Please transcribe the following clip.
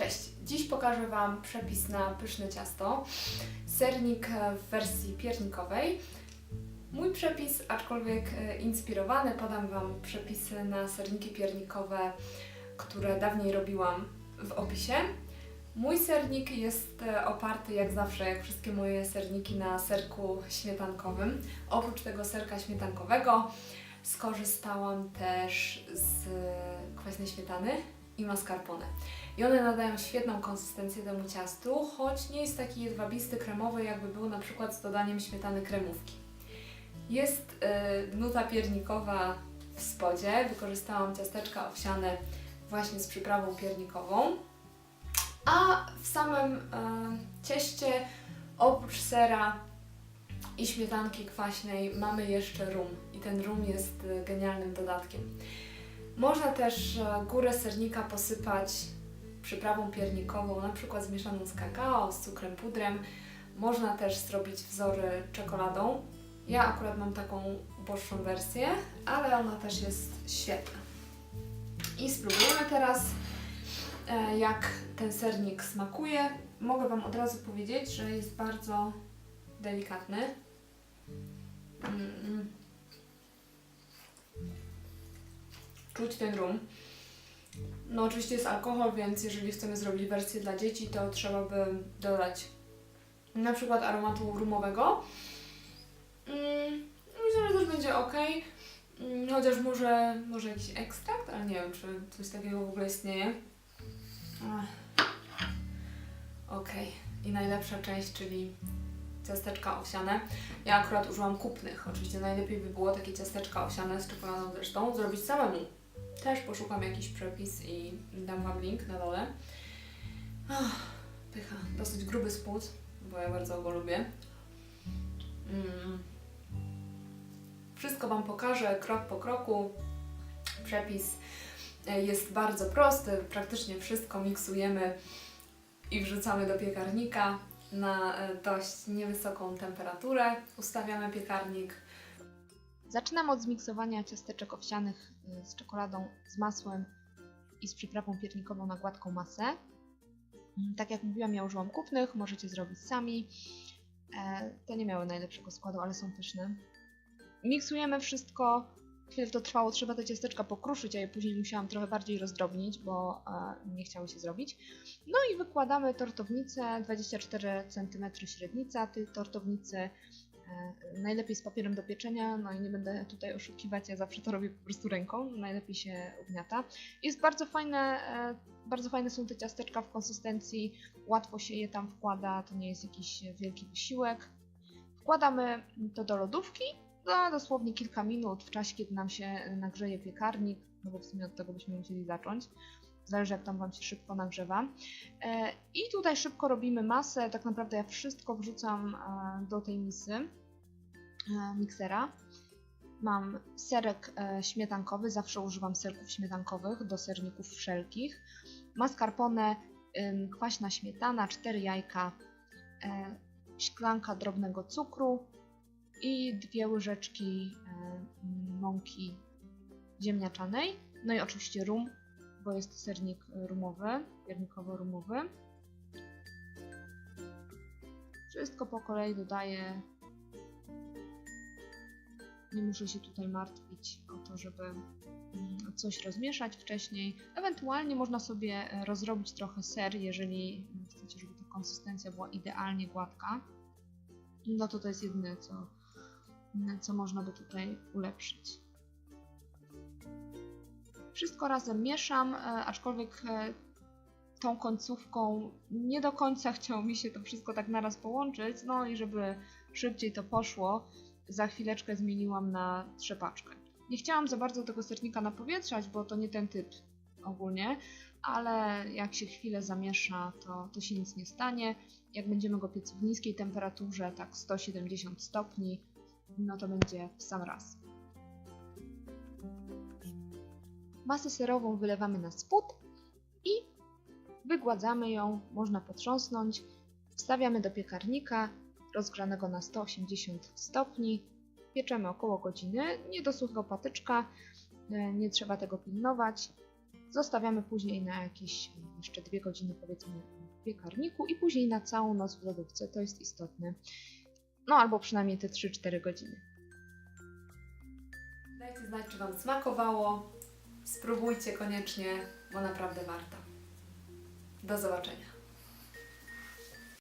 Cześć! Dziś pokażę Wam przepis na pyszne ciasto. Sernik e, w wersji piernikowej. Mój przepis, aczkolwiek e, inspirowany, podam Wam przepisy na serniki piernikowe, które dawniej robiłam w opisie. Mój sernik jest e, oparty jak zawsze, jak wszystkie moje serniki, na serku śmietankowym. Oprócz tego serka śmietankowego skorzystałam też z kwaśnej śmietany i mascarpone. I one nadają świetną konsystencję temu ciastu, choć nie jest taki jedwabisty, kremowy, jakby był na przykład z dodaniem śmietany kremówki. Jest y, nuta piernikowa w spodzie. Wykorzystałam ciasteczka owsiane właśnie z przyprawą piernikową. A w samym y, cieście oprócz sera i śmietanki kwaśnej mamy jeszcze rum. I ten rum jest y, genialnym dodatkiem. Można też e, górę sernika posypać przyprawą piernikową, na przykład zmieszaną z kakao, z cukrem pudrem. Można też zrobić wzory czekoladą. Ja akurat mam taką uboższą wersję, ale ona też jest świetna. I spróbujemy teraz, e, jak ten sernik smakuje. Mogę Wam od razu powiedzieć, że jest bardzo delikatny. Mm. Czuć ten rum. No oczywiście jest alkohol, więc jeżeli chcemy zrobić wersję dla dzieci, to trzeba by dodać na przykład aromatu rumowego. Mm, myślę, że też będzie ok. Mm, chociaż może, może jakiś ekstrakt, ale nie wiem, czy coś takiego w ogóle istnieje. Ok. I najlepsza część, czyli ciasteczka owsiane. Ja akurat użyłam kupnych. Oczywiście najlepiej by było takie ciasteczka owsiane z czekoladą zresztą zrobić samemu. Też poszukam jakiś przepis i dam Wam link na dole. Ach, pycha. Dosyć gruby spód, bo ja bardzo go lubię. Mm. Wszystko Wam pokażę krok po kroku. Przepis e, jest bardzo prosty. Praktycznie wszystko miksujemy i wrzucamy do piekarnika na e, dość niewysoką temperaturę. Ustawiamy piekarnik. Zaczynam od zmiksowania ciasteczek owsianych y, z czekoladą, z masłem i z przyprawą piernikową na gładką masę. Mm, Tak jak mówiłam, ja użyłam kupnych, możecie zrobić sami. E, Te nie miały najlepszego składu, ale są pyszne. Miksujemy wszystko. Chwilę to trwało, trzeba te ciasteczka pokruszyć, a je później musiałam trochę bardziej rozdrobnić, bo e, nie chciały się zrobić. No i wykładamy tortownicę, 24 cm średnica tej tortownicy. E, Najlepiej z papierem do pieczenia, no i nie będę tutaj oszukiwać, ja zawsze to robię po prostu ręką, najlepiej się ugniata. Jest bardzo fajne, e, bardzo fajne są te ciasteczka w konsystencji, łatwo się je tam wkłada, to nie jest jakiś wielki wysiłek. Wkładamy to do lodówki, no dosłownie kilka minut, w czasie kiedy nam się nagrzeje piekarnik, no bo w sumie od tego byśmy musieli zacząć. Zależy jak tam Wam się szybko nagrzewa. E, I tutaj szybko robimy masę. Tak naprawdę ja wszystko wrzucam e, do tej misy e, miksera. Mam serek śmietankowy, zawsze używam serków śmietankowych do serników wszelkich. Mascarpone, kwaśna śmietana, 4 jajka, szklanka drobnego cukru i dwie łyżeczki mąki ziemniaczanej. No i oczywiście rum, bo jest to sernik rumowy, piernikowo-rumowy. Wszystko po kolei dodaję. Nie muszę się tutaj martwić o to, żeby mm, coś rozmieszać wcześniej. Ewentualnie można sobie e, rozrobić trochę ser, jeżeli chcecie, żeby ta konsystencja była idealnie gładka. No to to jest jedyne, co, co można by tutaj ulepszyć. Wszystko razem mieszam, e, aczkolwiek e, tą końcówką nie do końca chciało mi się to wszystko tak naraz połączyć. No i żeby szybciej to poszło, za chwileczkę zmieniłam na trzepaczkę. Nie chciałam za bardzo tego sernika napowietrzać, bo to nie ten typ ogólnie, ale jak się chwilę zamiesza, to, to się nic nie stanie. Jak będziemy go piec w niskiej temperaturze, tak 170 stopni, no to będzie w sam raz. Masę serową wylewamy na spód i wygładzamy ją, można potrząsnąć. Wstawiamy do piekarnika rozgrzanego na 180 stopni. Pieczemy około godziny, nie do suchego patyczka, e, nie trzeba tego pilnować. Zostawiamy później na jakieś jeszcze dwie godziny powiedzmy w piekarniku i później na całą noc w lodówce. To jest istotne. No albo przynajmniej te 3-4 godziny. Dajcie znać, czy Wam smakowało. Spróbujcie koniecznie, bo naprawdę warto. Do zobaczenia.